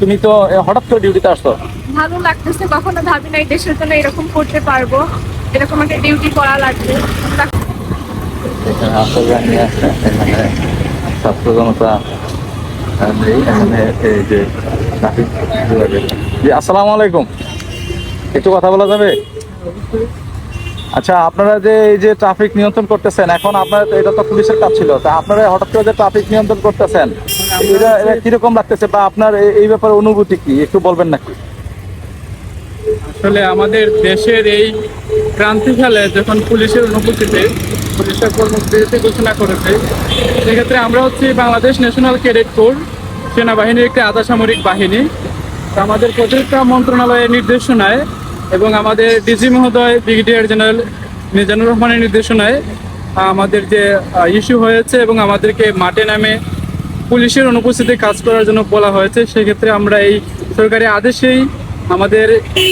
তুমি তো হঠাৎ করে ডিউটিতে আসছো? ভালো লাগতেছে কখনো ভাবি নাই দেশের জন্য এরকম করতে পারব এরকম একটা ডিউটি করা লাগবে। ছাত্র জনতা যে আসসালামু আলাইকুম। একটু কথা বলা যাবে? আচ্ছা আপনারা যে এই যে ট্রাফিক নিয়ন্ত্রণ করতেছেন এখন আপনার এটা তো পুলিশের কাজ ছিল তা আপনারা হঠাৎ করে যে ট্রাফিক নিয়ন্ত্রণ করতেছেন এটা এটা কীরকম লাগতেছে বা আপনার এই- ব্যাপারে অনুভূতি কি? একটু বলবেন নাকি আসলে আমাদের দেশের এই ক্রান্তিকালে যখন পুলিশের অনুপস্থিতিতে পুলিশের কর্মবিরতি ঘোষণা করেছে সেক্ষেত্রে আমরা হচ্ছি বাংলাদেশ ন্যাশনাল ক্যাডেট কোর সেনাবাহিনীর একটি আধা সামরিক বাহিনী। আমাদের প্রতিরক্ষা মন্ত্রণালয়ের নির্দেশনায় এবং আমাদের ডিজি মহোদয় ব্রিগেডিয়ার জেনারেল মিজানুর রহমানের নির্দেশনায় আমাদের যে ইস্যু হয়েছে এবং আমাদেরকে মাঠে নামে পুলিশের অনুপস্থিতি কাজ করার জন্য বলা হয়েছে। সেক্ষেত্রে আমরা এই সরকারি আদেশেই আমাদের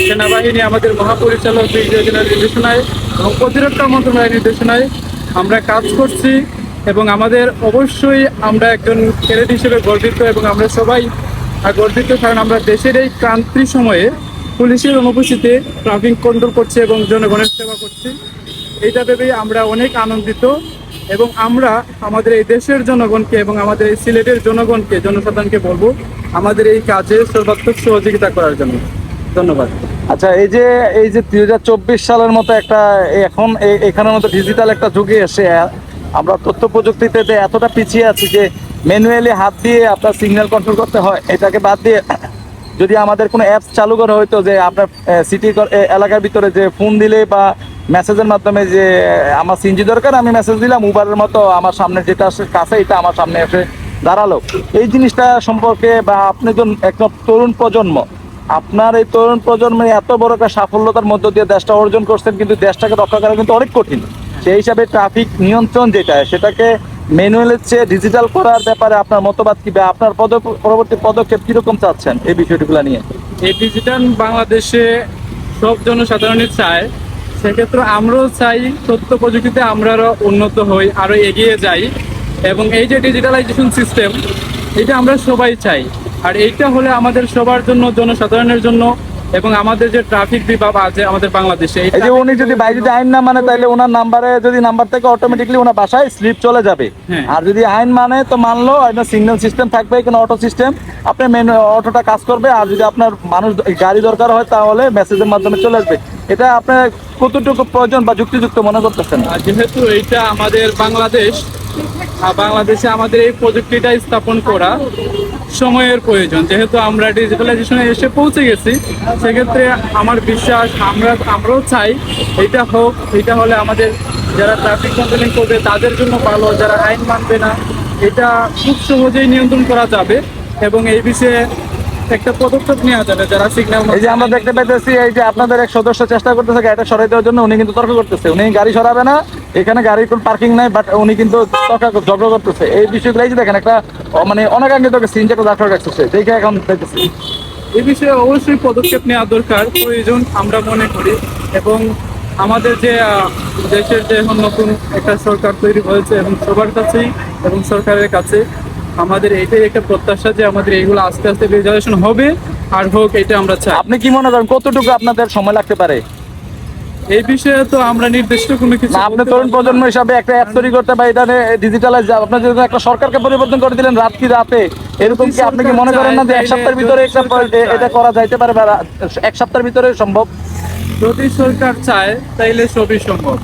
সেনাবাহিনী, আমাদের মহাপরিচালক নির্দেশনায় এবং প্রতিরক্ষা মন্ত্রণালয়ের নির্দেশনায় আমরা কাজ করছি এবং আমাদের অবশ্যই আমরা একজন ক্যাডেট হিসেবে গর্বিত এবং আমরা সবাই গর্বিত কারণ আমরা দেশের এই ক্রান্তি সময়ে পুলিশের অনুপস্থিতিতে ট্রাফিক কন্ট্রোল করছে এবং জনগণের সেবা করছি। এইটা ভেবেই আমরা অনেক আনন্দিত। এবং আমরা আমাদের এই দেশের জনগণকে এবং আমাদের এই সিলেটের জনগণকে, জনসাধারণকে বলব, আমাদের এই কাজে সর্বাত্মক সহযোগিতা করার জন্য। ধন্যবাদ। আচ্ছা এই যে এই যে দুই হাজার চব্বিশ সালের মতো একটা এখন এখানের মতো ডিজিটাল একটা যুগে এসে আমরা তথ্য প্রযুক্তিতে যে এতটা পিছিয়ে আছি যে ম্যানুয়ালি হাত দিয়ে আপনার সিগন্যাল কন্ট্রোল করতে হয়, এটাকে বাদ দিয়ে যদি আমাদের কোনো অ্যাপস চালু করা হয়তো যে আপনার সিটি এলাকার ভিতরে যে ফোন দিলে বা মেসেজের মাধ্যমে যে আমার সিনজি দরকার, আমি মেসেজ দিলাম উবারের মতো আমার সামনে যেটা কাছে এটা আমার সামনে এসে দাঁড়াল। এই জিনিসটা সম্পর্কে বা আপনি তো একদম তরুণ প্রজন্ম, আপনার এই তরুণ প্রজন্মে এত বড় একটা সাফল্যতার মধ্য দিয়ে দেশটা অর্জন করছেন, কিন্তু দেশটাকে রক্ষা করা কিন্তু অনেক কঠিন। সেই হিসাবে ট্রাফিক নিয়ন্ত্রণ যেটা, সেটাকে ম্যানুয়ালের চেয়ে ডিজিটাল করার ব্যাপারে আপনার মতবাদ কি আপনার পদ পরবর্তী পদক্ষেপ কীরকম চাচ্ছেন এই বিষয়গুলো নিয়ে? এই ডিজিটাল বাংলাদেশে সব জনসাধারণই চায়। সেক্ষেত্রে আমরাও চাই তথ্য প্রযুক্তিতে আমরা আরও উন্নত হই আরও এগিয়ে যাই। এবং এই যে ডিজিটালাইজেশন সিস্টেম এটা আমরা সবাই চাই। আর এইটা হলে আমাদের সবার জন্য, জনসাধারণের জন্য এবং আমাদের যে ট্রাফিক বিভাগ আছে আমাদের বাংলাদেশে এই যে উনি যদি বাইরে যদি আইন না মানে তাহলে ওনার নাম্বারে যদি নাম্বার থেকে অটোমেটিকলি ওনার বাসায় স্লিপ চলে যাবে। হ্যাঁ। আর যদি আইন মানে তো মানলো আপনার সিগন্যাল সিস্টেম থাকবে এখানে অটো সিস্টেম আপনার মেন অটোটা কাজ করবে আর যদি আপনার মানুষ গাড়ি দরকার হয় তাহলে মেসেজের মাধ্যমে চলে আসবে। এটা আপনার কতটুকু প্রয়োজন বা যুক্তিযুক্ত মনে করতেছেন? যেহেতু এইটা আমাদের বাংলাদেশ বাংলাদেশে আমাদের এই প্রযুক্তিটা স্থাপন করা সময়ের প্রয়োজন। যেহেতু আমরা ডিজিটালাইজেশনে এসে পৌঁছে গেছি, সেক্ষেত্রে আমার বিশ্বাস আমরা, আমরাও চাই এটা হোক, এটা হলে আমাদের যারা ট্রাফিক কন্ট্রোলিং করবে, তাদের জন্য ভালো, যারা আইন মানবে না, এটা খুব সহজেই নিয়ন্ত্রণ করা যাবে এবং এই বিষয়ে একটা পদক্ষেপ নেওয়া যাবে, যারা সিগন্যাল এই যে আমরা দেখতে পাইতেছি, এই যে আপনাদের এক সদস্য চেষ্টা করতেছে গাড়িটা সরাই দেওয়ার জন্য, উনি কিন্তু তর্ক করতেছে, উনি গাড়ি সরাবে না এখানে গাড়ির কোনো পার্কিং নাই বাট উনি কিন্তু ঝগড়া করতেছে। এই বিষয়গুলো এই যে দেখেন একটা মানে অনাকাঙ্ক্ষিত একটা সিন একটা দাঁড় রাখতেছে দেখে এখন দেখতেছি। এই বিষয়ে অবশ্যই পদক্ষেপ নেওয়া দরকার প্রয়োজন আমরা মনে করি। এবং আমাদের যে দেশের যে এখন নতুন একটা সরকার তৈরি হয়েছে এবং সবার কাছেই এবং সরকারের কাছে আমাদের এইটাই একটা প্রত্যাশা যে আমাদের এইগুলো আস্তে আস্তে রেজালেশন হবে আর হোক এটা আমরা চাই। আপনি কি মনে করেন কতটুকু আপনাদের সময় লাগতে পারে? এই বিষয়ে তো আমরা নির্দিষ্ট কোনো কিছু আপনি তরুণ প্রজন্ম হিসাবে একটা অ্যাপ তৈরি করতে বা এটা ডিজিটালাইজ আপনার যদি একটা সরকারকে পরিবর্তন করে দিলেন রাত কি রাতে এরকম কি আপনি কি মনে করেন না যে এক সপ্তাহের ভিতরে একটা এটা করা যাইতে পারে বা এক সপ্তাহের ভিতরে সম্ভব? যদি সরকার চায় তাইলে সবই সম্ভব।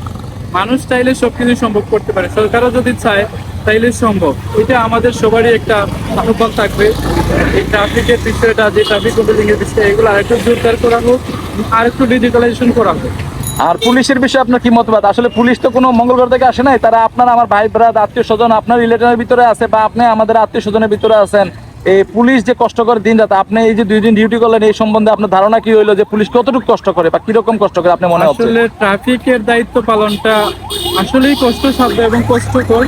মানুষ চাইলে সবকিছু সম্ভব করতে পারে। সরকারও যদি চায় তাইলে সম্ভব। এটা আমাদের সবারই একটা আহ্বান থাকবে। এই ট্রাফিকের বিষয়টা যে ট্রাফিক কন্ট্রোলিং এর বিষয় এগুলো আরেকটু জোরদার করা হোক আর একটু ডিজিটালাইজেশন করা হোক। আর পুলিশের বিষয়ে আপনার কি মতবাদ? আসলে পুলিশ তো কোনো মঙ্গলবার থেকে আসে নাই। তারা আপনার, আমার ভাই ব্রাদ আত্মীয় স্বজন, আপনার রিলেটের ভিতরে আছে বা আপনি আমাদের আত্মীয় স্বজনের ভিতরে আছেন। এই পুলিশ যে কষ্ট করে দিন রাত, আপনি এই যে দুই দিন ডিউটি করলেন, এই সম্বন্ধে আপনার ধারণা কি হইল যে পুলিশ কতটুকু কষ্ট করে বা কীরকম কষ্ট করে, আপনি মনে আসলে ট্রাফিকের দায়িত্ব পালনটা আসলেই কষ্টসাধ্য এবং কষ্টকর।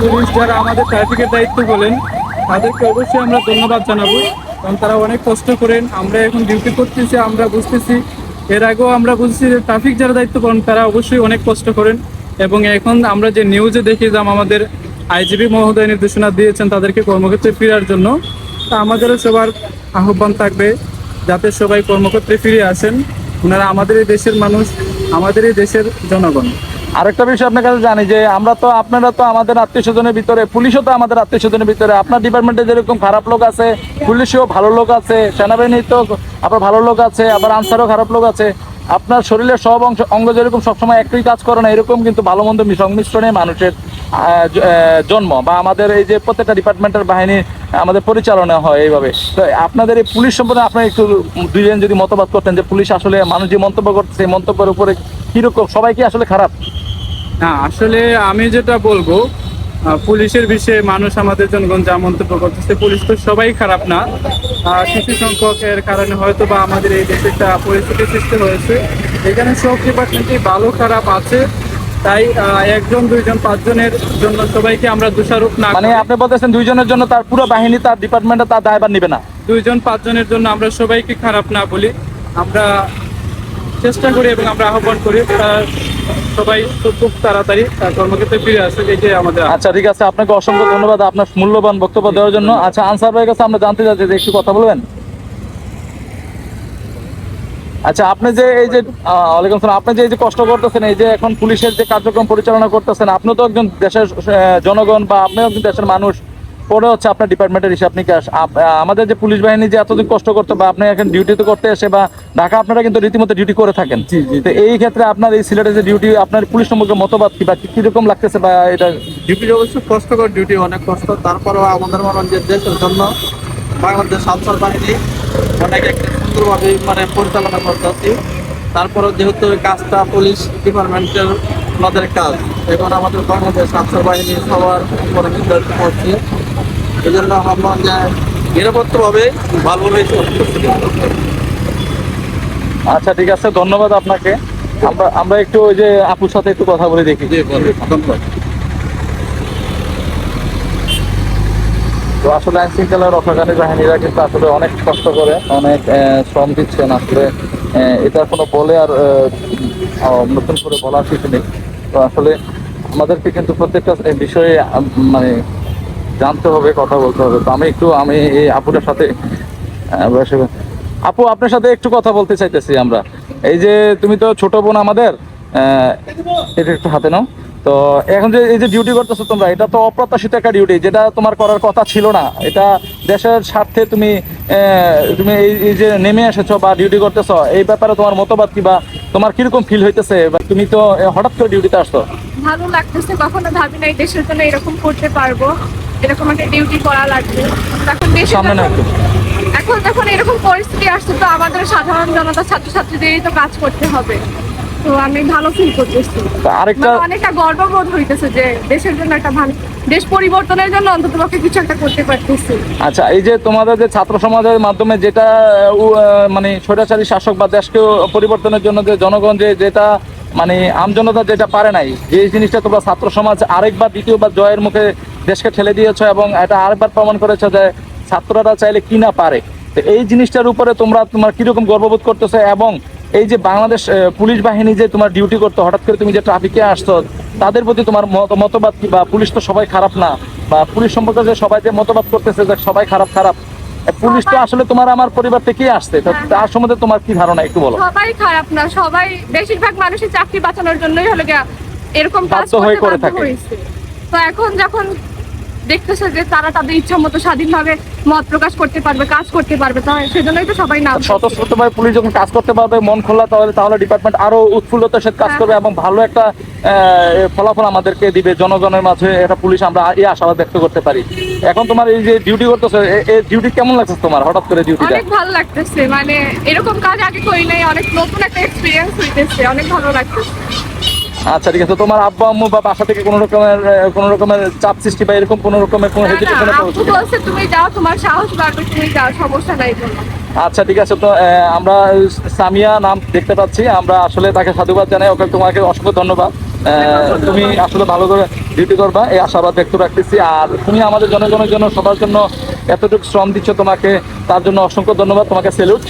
পুলিশ যারা আমাদের ট্রাফিকের দায়িত্ব বলেন, তাদেরকে অবশ্যই আমরা ধন্যবাদ জানাব। কারণ তারা অনেক কষ্ট করেন। আমরা এখন ডিউটি করতেছি, আমরা বুঝতেছি এর আগেও আমরা বুঝছি যে ট্রাফিক যারা দায়িত্ব পালন, তারা অবশ্যই অনেক কষ্ট করেন এবং এখন আমরা যে নিউজে দেখি যে আমাদের আইজিবি মহোদয় নির্দেশনা দিয়েছেন তাদেরকে কর্মক্ষেত্রে ফেরার জন্য, তা আমাদেরও সবার আহ্বান থাকবে যাতে সবাই কর্মক্ষেত্রে ফিরে আসেন। ওনারা আমাদের এই দেশের মানুষ, আমাদের এই দেশের জনগণ। আরেকটা বিষয় আপনার কাছে জানি যে আমরা তো, আপনারা তো আমাদের আত্মীয় স্বজনের ভিতরে, পুলিশও তো আমাদের আত্মীয় স্বজনের ভিতরে। আপনার ডিপার্টমেন্টে যেরকম খারাপ লোক আছে, পুলিশেও ভালো লোক আছে সেনাবাহিনী তো আবার ভালো লোক আছে, আবার আনসারও খারাপ লোক আছে। আপনার শরীরের সব অংশ, অঙ্গ যেরকম সবসময় একটাই কাজ করে না, এরকম কিন্তু ভালো মন্দ সংমিশ্রণে মানুষের জন্ম বা আমাদের এই যে প্রত্যেকটা ডিপার্টমেন্টের বাহিনী আমাদের পরিচালনা হয় এইভাবে। তো আপনাদের এই পুলিশ সম্পর্কে আপনার একটু দুইজন যদি মতবাদ করতেন যে পুলিশ আসলে মানুষ যে মন্তব্য করছে, সেই মন্তব্যের উপরে কীরকম, সবাই কি আসলে খারাপ? না, আসলে আমি যেটা বলব পুলিশের বিষয়ে মানুষ আমাদের জনগণ যা মন্তব্য করতেছে, পুলিশ তো সবাই খারাপ না। কিছু সংখ্যক এর কারণে হয়তো বা আমাদের এই দেশে একটা পরিস্থিতি সৃষ্টি হয়েছে। এখানে সব ডিপার্টমেন্টই ভালো খারাপ আছে। তাই একজন দুইজন পাঁচজনের জন্য সবাইকে আমরা দোষারোপ না মানে আপনি বলতেছেন দুইজনের জন্য তার পুরো বাহিনী তার ডিপার্টমেন্টে তার দায়ভার নিবে না। দুইজন পাঁচজনের জন্য আমরা সবাইকে খারাপ না বলি। আমরা চেষ্টা করি এবং আমরা আহ্বান করি সবাই খুব তাড়াতাড়ি কর্মক্ষেত্রে ফিরে আসে এটাই আমাদের আচ্ছা ঠিক আছে আপনাকে অসংখ্য ধন্যবাদ আপনার মূল্যবান বক্তব্য দেওয়ার জন্য। আচ্ছা আনসার ভাইয়ের কাছে আমরা জানতে চাচ্ছি যে একটু কথা বলবেন? আচ্ছা আপনি যে এই যে ওয়ালাইকুম সালাম আপনি যে এই যে কষ্ট করতেছেন এই যে এখন পুলিশের যে কার্যক্রম পরিচালনা করতেছেন আপনি তো একজন দেশের জনগণ বা আপনিও একজন দেশের মানুষ পরে হচ্ছে আপনার ডিপার্টমেন্টের হিসাব নিকাশ। আমাদের যে পুলিশ বাহিনী যে এতদিন কষ্ট করতে বা আপনি এখন ডিউটি তো করতে এসে বা ঢাকা আপনারা কিন্তু রীতিমতো ডিউটি করে থাকেন। তো এই ক্ষেত্রে আপনার এই সিলেটের যে ডিউটি আপনার পুলিশ সম্পর্কে মতবাদ কি বা কি- কীরকম লাগতেছে বা এটা? ডিউটি অবশ্যই কষ্টকর ডিউটি অনেক কষ্ট। তারপরেও আমাদের মনে যে দেশের জন্য বাংলাদেশ আনসার বাহিনী অনেক একটা সুন্দরভাবে মানে পরিচালনা করতেছি তারপরেও যেহেতু কাজটা পুলিশ ডিপার্টমেন্টের ওনাদের কাজ এখন আমাদের বাংলাদেশ আনসার বাহিনী সবার উপরে নির্ধারিত করছে। এই জন্য ভাবলাম যে নিরাপত্তাভাবে ভালোভাবে আচ্ছা ঠিক আছে ধন্যবাদ আপনাকে। আমরা আমরা একটু ওই যে আপুর সাথে একটু কথা বলে দেখি। ধন্যবাদ। তো আসলে আইন শৃঙ্খলা রক্ষাকারী বাহিনীরা কিন্তু আসলে অনেক কষ্ট করে, অনেক শ্রম দিচ্ছেন আসলে। এটা কোনো বলে আর নতুন করে বলার কিছু নেই। তো আসলে আমাদেরকে কিন্তু প্রত্যেকটা বিষয়ে মানে জানতে হবে, কথা বলতে হবে। তো আমি একটু, আমি এই আপুটার সাথে আপু, আপনার সাথে একটু কথা বলতে চাইতেছি আমরা। এই যে, তুমি তো ছোট বোন আমাদের এটা একটু হাতে নাও। তো এখন যে এই যে ডিউটি করতেছো তোমরা এটা তো অপ্রত্যাশিত একটা ডিউটি যেটা তোমার করার কথা ছিল না। এটা দেশের স্বার্থে তুমি তুমি এই যে নেমে এসেছ বা ডিউটি করতেছো এই ব্যাপারে তোমার মতবাদ কি বা তোমার কীরকম ফিল হইতেছে? বা তুমি তো হঠাৎ করে ডিউটিতে আসছো। ভালো লাগতেছে কখনো ভাবি নাই দেশের জন্য এরকম করতে পারব এরকম একটা ডিউটি করা লাগবে। এখন দেশে এখন যখন এরকম পরিস্থিতি আসছে তো আমাদের সাধারণ জনতা ছাত্রছাত্রীদেরই তো কাজ করতে হবে। তো আমি ভালো ফিল করতেছি। আরেকটা মানে অনেকটা গর্ববোধ হইতেছে যে দেশের জন্য একটা ভালো দেশ পরিবর্তনের জন্য অন্তত পক্ষে কিছু একটা করতে পারতেছি। আচ্ছা এই যে তোমাদের যে ছাত্র সমাজের মাধ্যমে যেটা মানে স্বৈরাচারী শাসক বা দেশকে পরিবর্তনের জন্য যে জনগণ যে যেটা মানে আমজনতা যেটা পারে নাই যে জিনিসটা তোমরা ছাত্র সমাজ আরেকবার দ্বিতীয়বার জয়ের মুখে দেশকে ঠেলে দিয়েছ এবং এটা আরেকবার প্রমাণ করেছ যে ছাত্ররা চাইলে কি না পারে। তো এই জিনিসটার উপরে তোমরা তোমার কীরকম গর্ববোধ করতেছো এবং এই যে বাংলাদেশ পুলিশ বাহিনী যে তোমার ডিউটি করতো হঠাৎ করে তুমি যে ট্রাফিকে আসছো তাদের প্রতি তোমার মতবাদ কি? বা পুলিশ তো সবাই খারাপ না। বা পুলিশ সম্পর্কে যে সবাই যে মতবাদ করতেছে যে সবাই খারাপ খারাপ পুলিশ তো আসলে তোমার আমার পরিবার থেকেই আসছে। তার সম্বন্ধে তোমার কি ধারণা? একটু বলো। সবাই খারাপ না সবাই বেশিরভাগ মানুষের চাকরি বাঁচানোর জন্যই হলো এরকম কাজ বাধ্য হয়ে করে থাকে। তো এখন যখন দেখতেছে যে তারা তাদের ইচ্ছা মতো স্বাধীনভাবে মত প্রকাশ করতে পারবে কাজ করতে পারবে তাই সেজন্যই তো সবাই নাম স্বতঃস্ফূর্তভাবে পুলিশ যখন কাজ করতে পারবে মন খোলা তাহলে তাহলে ডিপার্টমেন্ট আরও উৎফুল্লতার সাথে কাজ হ্যাঁ। করবে এবং ভালো একটা ফলাফল আমাদেরকে দিবে জনগণের মাঝে এটা পুলিশ আমরা এই আশাবাদ ব্যক্ত করতে পারি। এখন তোমার এই যে ডিউটি করতেছো এই ডিউটি কেমন লাগছে তোমার হঠাৎ করে ডিউটিটা অনেক ভালো লাগতেছে মানে এরকম কাজ আগে করি নাই অনেক নতুন একটা এক্সপিরিয়েন্স হইতেছে অনেক ভালো লাগতেছে। আচ্ছা ঠিক আছে। তোমার আব্বা আম্মু বা বাসা থেকে কোনো রকমের কোনো রকমের চাপ সৃষ্টি বা এরকম কোনো রকমের কোনো হেজিটেশনে বলছে তুমি যাও তোমার সাহস বাড়বে তুমি যাও সমস্যা নাই আচ্ছা ঠিক আছে। তো আমরা সামিয়া নাম দেখতে পাচ্ছি। আমরা আসলে তাকে সাধুবাদ জানাই। ওকে তোমাকে অসংখ্য ধন্যবাদ। তুমি আসলে ভালো করে ডিউটি করবা। এই আশাবাদ ব্যক্ত রাখতেছি। আর তুমি আমাদের জনগণের জন্য সবার জন্য এতটুকু শ্রম দিচ্ছ তোমাকে তার জন্য অসংখ্য ধন্যবাদ। তোমাকে সেলুট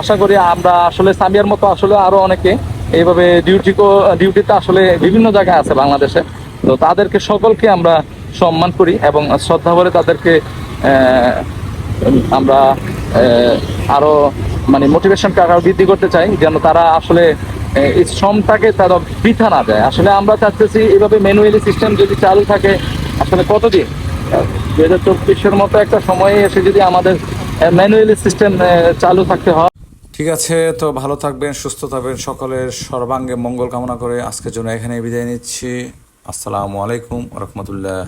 আশা করি আমরা আসলে সামিয়ার মতো আসলে আরও অনেকে এইভাবে ডিউটি ডিউটিতে আসলে বিভিন্ন জায়গায় আছে বাংলাদেশে। তো তাদেরকে সকলকে আমরা সম্মান করি এবং শ্রদ্ধা ভরে তাদেরকে আমরা আহ, আরও মানে মোটিভেশনটা আরও বৃদ্ধি করতে চাই যেন তারা আসলে এই শ্রমটাকে তারা বৃথা না দেয়। আসলে আমরা চাচ্তেছি এভাবে ম্যানুয়ালি সিস্টেম যদি চালু থাকে আসলে কতদিন? দু হাজার চব্বিশের মতো একটা সময়ে এসে যদি আমাদের ম্যানুয়ালি সিস্টেম চালু থাকতে হয় ঠিক আছে, তো ভালো থাকবেন, সুস্থ থাকবেন সকলের। সর্বাঙ্গে মঙ্গল কামনা করে আজকের জন্য এখানে বিদায় নিচ্ছি। আসসালামু আলাইকুম রহমতুল্লাহ।